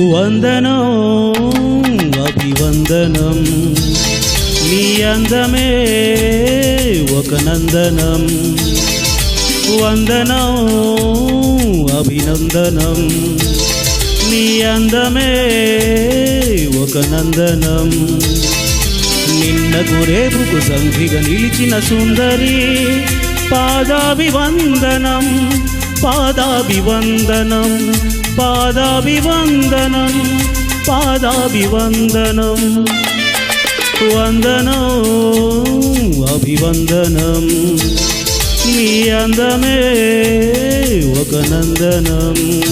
వందనం అభివందనం. నీ అందమే ఒక నందనం. వందనం అభినందనం. నీ అందమే ఒక నందనం. నిన్నకు రేపుకు సంధిగా నిలిచిన సుందరి పాదాభివందనం. పాదాభివందనం పాదాభివందనం పాదాభివందనం. వందనం అభివందనం. నీ అందమే ఒక నందనం.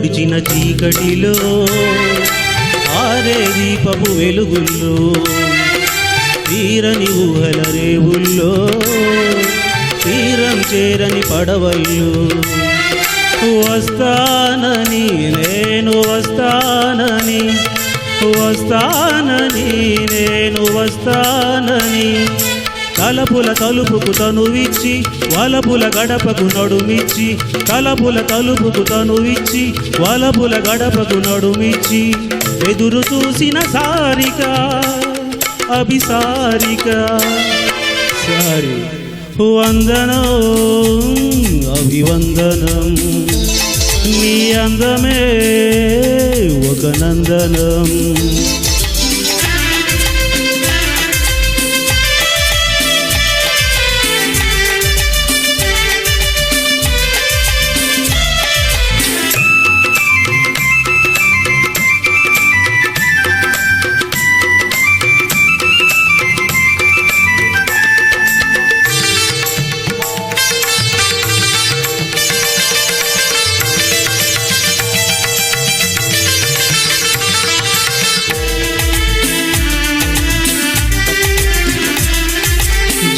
కన్నులు పొడిచిన చీకటిలో ఆరే దీపపు వెలుగుల్లో తీరని ఊహల రేవుల్లో తీరం చేరని పడవల్లో. వస్తానని నేను వస్తానని వస్తానని నేను వస్తానని తలపుల తలుపుకు తనువిచ్చి వలపుల గడపకు నడుమిచ్చి తలపుల తలుపుకు తనువిచ్చి వలపుల గడపకు నడుమిచ్చి ఎదురు చూసిన సారిక అభిసారిక. సారి వందనం అభివందనం నీ అందమే ఒక నందనం.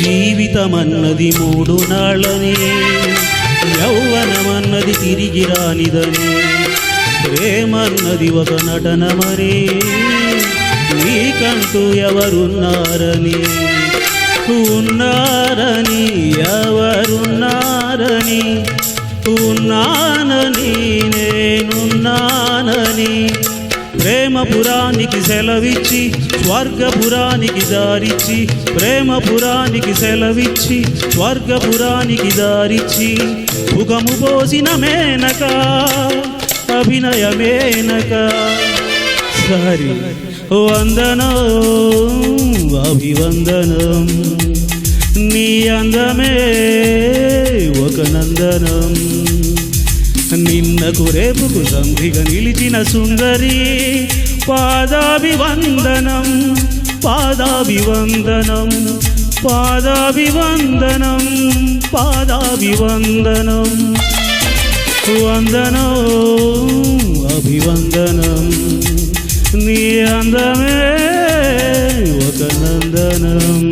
జీవితమన్నది మూడు నాళ్ళని యౌవనమన్నది తిరిగి రానిదని ప్రేమన్నది ఒక నటనమని నీకంటూ ఎవరున్నారని ఉన్నారని ఎవరున్నారని ఉన్నానని నేనున్నానని ప్రేమపురానికి సెలవిచ్చి స్వర్గపురానికి దారిచ్చి ప్రేమపురానికి సెలవిచ్చి స్వర్గపురానికి దారిచ్చి ముఖము పోసిన మేనక అభినయమేనక సారి వందనం అభివందనం నీ అందమే ఒక నందనం. నిన్నకు రేపుకు సంధిగా నిలిచిన సుందరి పాదాభివందనం పాదాభివందనం పాదాభివందనం పాదాభివందనం. వందనం అభివందనం నీ అందమే ఒక నందనం.